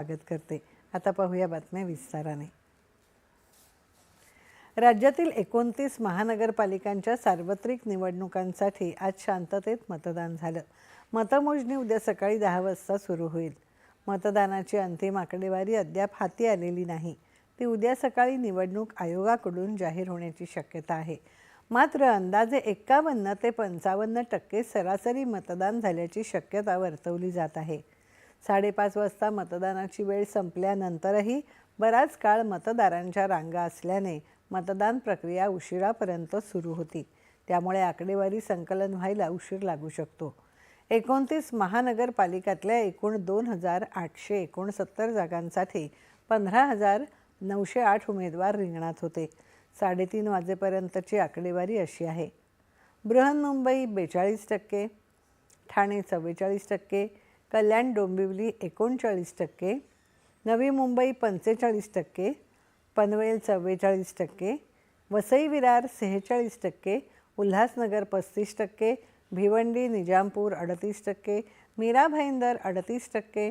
स्वागत करते. आता पाहूया बातम्या विस्ताराने. राज्यातील एकोणतीस महानगरपालिकांच्या सार्वत्रिक निवडणुकांसाठी आज शांततेत मतदान झालं. मतमोजणी उद्या सकाळी दहा वाजता सुरू होईल. मतदानाची अंतिम आकडेवारी अद्याप हाती आलेली नाही. ती उद्या सकाळी निवडणूक आयोगाकडून जाहीर होण्याची शक्यता आहे. मात्र अंदाजे एक्कावन्न ते पंचावन्न टक्के सरासरी मतदान झाल्याची शक्यता वर्तवली जात आहे. साडेपाच वाजता मतदानाची वेळ संपल्यानंतरही बराच काळ मतदारांच्या रांगा असल्याने मतदान प्रक्रिया उशिरापर्यंत सुरू होती. त्यामुळे आकडेवारी संकलन व्हायला उशीर लागू शकतो. एकोणतीस महानगरपालिकातल्या एकूण दोन हजार आठशे एकोणसत्तर जागांसाठी पंधरा हजार नऊशे आठ उमेदवार रिंगणात होते. साडेतीन वाजेपर्यंतची आकडेवारी अशी आहे. बृहन्मुंबई बेचाळीस टक्के ठाणे चव्वेचाळीस टक्के कल्याण डोंबिवली एकोणचाळीस टक्के नवी मुंबई पंचेचाळीस टक्के पनवेल चव्वेचाळीस टक्के वसई विरार सेहेचाळीस टक्के उल्हासनगर पस्तीस टक्के भिवंडी निजामपूर अडतीस टक्के मीरा भाईंदर अडतीस टक्के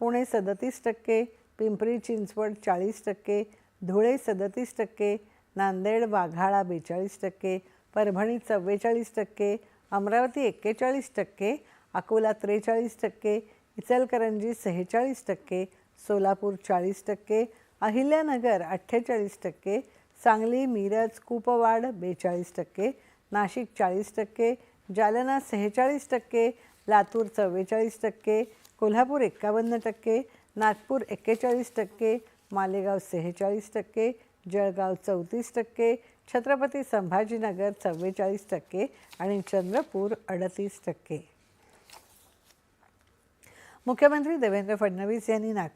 पुणे सदतीस टक्के पिंपरी चिंचवड चाळीस टक्के धुळे सदतीस टक्के नांदेड वाघाळा बेचाळीस टक्के परभणी चव्वेचाळीस टक्के अमरावती एक्केचाळीस टक्के अकोला त्रेचाळीस टक्के इचलकरंजी सेहेचाळीस टक्के सोलापूर चाळीस टक्के अहिल्यानगर अठ्ठेचाळीस टक्के सांगली मिरज कुपवाड बेचाळीस टक्के नाशिक चाळीस टक्के जालना सेहेचाळीस टक्के लातूर चव्वेचाळीस टक्के कोल्हापूर एक्कावन्न टक्के नागपूर एक्केचाळीस टक्के मालेगाव सेहेचाळीस टक्के जळगाव चौतीस टक्के छत्रपती संभाजीनगर चव्वेचाळीस टक्के आणि चंद्रपूर अडतीस टक्के. मुख्यमंत्री देवेंद्र फडणवीस यांनी नागपूर